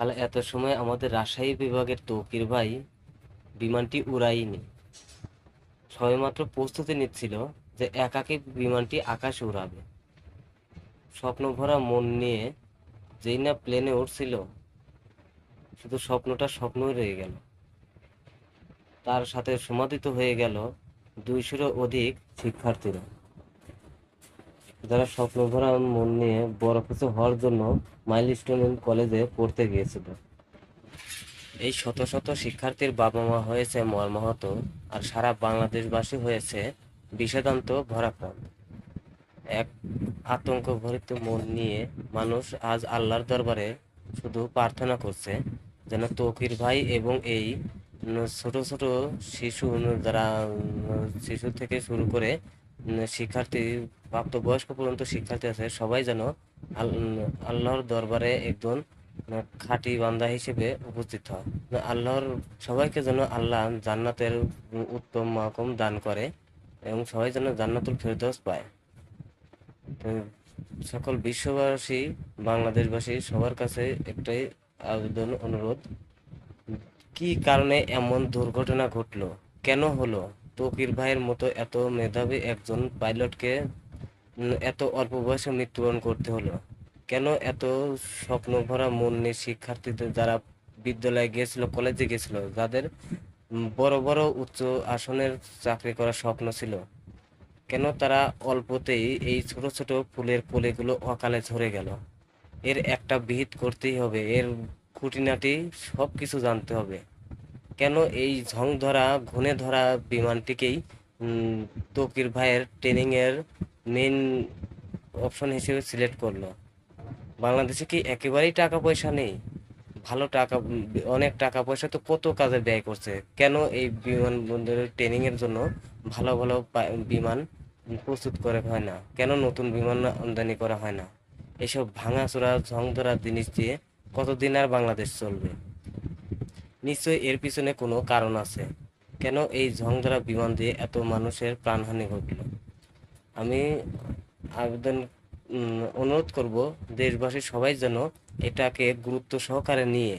কাল এত সময় আমাদের রাজশাহী বিভাগের তৌকির ভাই বিমানটি উড়াইনি সবেমাত্র প্রস্তুতি নিচ্ছিল যে একাকে বিমানটি আকাশে উড়াবে। স্বপ্নভরা মন নিয়ে যেই না প্লেনে উঠছিল শুধু স্বপ্নটা স্বপ্নই রয়ে গেল। তার সাথে সমাধিত হয়ে গেল দুইশোরও অধিক শিক্ষার্থীরা। যারা স্বপ্নভরা মন নিয়ে বড় কিছু হওয়ার জন্য মাইলস্টোন কলেজে পড়তে গিয়েছিল। এই শত শত শিক্ষার্থীর বাবা মা হয়েছে মর্মাহত আর সারা বাংলাদেশবাসী হয়েছে বিষাদান্ত, ভরাক্রান্ত। এক আতঙ্ক ভরিত মন নিয়ে মানুষ আজ আল্লাহর দরবারে শুধু প্রার্থনা করছে যেন তকির ভাই এবং এই ছোট ছোট শিশু যারা শিশু থেকে শুরু করে শিক্ষার্থী, প্রাপ্তবয়স্ক পর্যন্ত শিক্ষার্থী আছে, সবাই যেন আল- আল্লাহর দরবারে একজন খাঁটি বান্দা হিসেবে উপস্থিত হয়। আল্লাহর, সবাইকে যেন আল্লাহ জান্নাতের উত্তম মাকম দান করে এবং সবাই যেন জান্নাতুল ফেরদৌস পায়। সকল বিশ্ববাসী, বাংলাদেশবাসী, সবার কাছে একটাই আবেদন, অনুরোধ, কি কারণে এমন দুর্ঘটনা ঘটলো? কেন হলো? তকির ভাইয়ের মতো এত মেধাবী একজন পাইলটকে এত অল্প বয়সে মৃত্যুবরণ করতে হলো। কেন এত স্বপ্ন ভরা মন নিয়ে শিক্ষার্থীদের যারা বিদ্যালয়ে গিয়েছিল, কলেজে গিয়েছিল, যাদের বড় বড় উচ্চ আসনের চাকরি করার স্বপ্ন ছিল? কেন তারা অল্পতেই এই ছোট ছোট ফুলের কলিগুলো অকালে ঝরে গেল? এর একটা বিহিত করতেই হবে, এর খুঁটিনাটি সব কিছু জানতে হবে। কেন এই ঝং ধরা ঘুনে ধরা বিমানটিকেই তকির ভাইয়ের ট্রেনিংয়ের মেন অপশন হিসেবে সিলেক্ট করল? বাংলাদেশে কি একেবারেই টাকা পয়সা নেই? ভালো টাকা, অনেক টাকা পয়সা তো কত কাজে ব্যয় করছে? কেন এই বিমানবন্দরের ট্রেনিং এর জন্য ভালো ভালো বিমান প্রস্তুত করে হয় না? কেন নতুন বিমান আমদানি করা হয় না? এসব ভাঙাচোরা ঝং ধরা জিনিস দিয়ে কতদিন আর বাংলাদেশ চলবে? নিশ্চয়ই এর পিছনে কোনো কারণ আছে। কেন এই ঝংধরা বিমান দিয়ে এত মানুষের প্রাণহানি ঘটলো? আমি আবেদন অনুরোধ করব দেশবাসী সবাই যেন এটাকে গুরুত্ব সহকারে নিয়ে।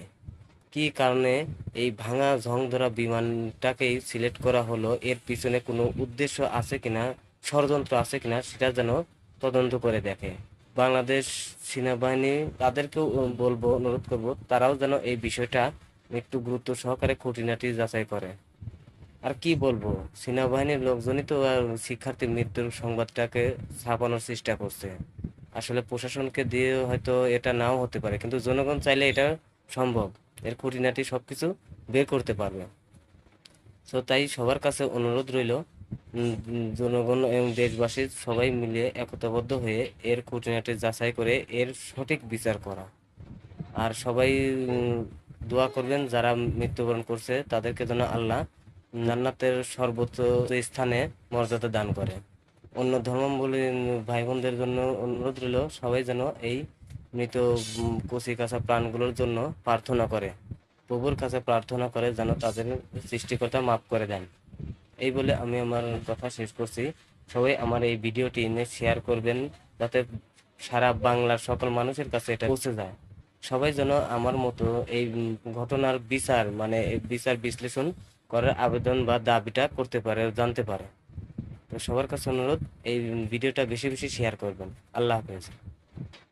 কি কারণে এই ভাঙা ঝংধরা বিমানটাকেই সিলেক্ট করা হলো? এর পিছনে কোনো উদ্দেশ্য আছে কিনা? ষড়যন্ত্র আছে কিনা? সেটা যেন তদন্ত করে দেখে। বাংলাদেশ সেনাবাহিনী, তাদেরকেও বলব, অনুরোধ করব, তারাও যেন এই বিষয়টা একটু গুরুত্ব সহকারে খুঁটিনাটি যাচাই করে। আর কি বলব, সেনাবাহিনীর লোকজনই তো আর শিক্ষার্থীর মৃত্যুর সংবাদটাকে ছাপানোর চেষ্টা করছে। আসলে প্রশাসনকে দিয়ে হয়তো এটা নাও হতে পারে, কিন্তু জনগণ চাইলে এটা সম্ভব। এর খুঁটিনাটি সবকিছু বের করতে পারবে। তো তাই সবার কাছে অনুরোধ রইল জনগণ এবং দেশবাসী সবাই মিলে একতাবদ্ধ হয়ে এর খুঁটিনাটি যাচাই করে এর সঠিক বিচার করা। আর সবাই দোয়া করবেন যারা মৃত্যুবরণ করছে, তাদেরকে যেন আল্লাহ জান্নাতের সর্বোচ্চ স্থানে মর্যাদা দান করে। অন্য ধর্মাবলী ভাই বোনদের জন্য অনুরোধ রইল, সবাই যেন এই মৃত কচি কাঁচা প্রাণগুলোর জন্য প্রার্থনা করে, প্রভুর কাছে প্রার্থনা করে, যেন তাদের সৃষ্টিকর্তা মাফ করে দেন। এই বলে আমি আমার কথা শেষ করছি। সবাই আমার এই ভিডিওটি নিয়ে শেয়ার করবেন, যাতে সারা বাংলার সকল মানুষের কাছে এটা পৌঁছে যায়। সবাই যেন আমার মতো এই ঘটনার বিচার মানে বিচার বিশ্লেষণ করার আবেদন বা দাবিটা করতে পারে, জানতে পারে। তো সবার কাছে অনুরোধ, এই ভিডিওটা বেশি বেশি শেয়ার করবেন। আল্লাহ হাফেজ।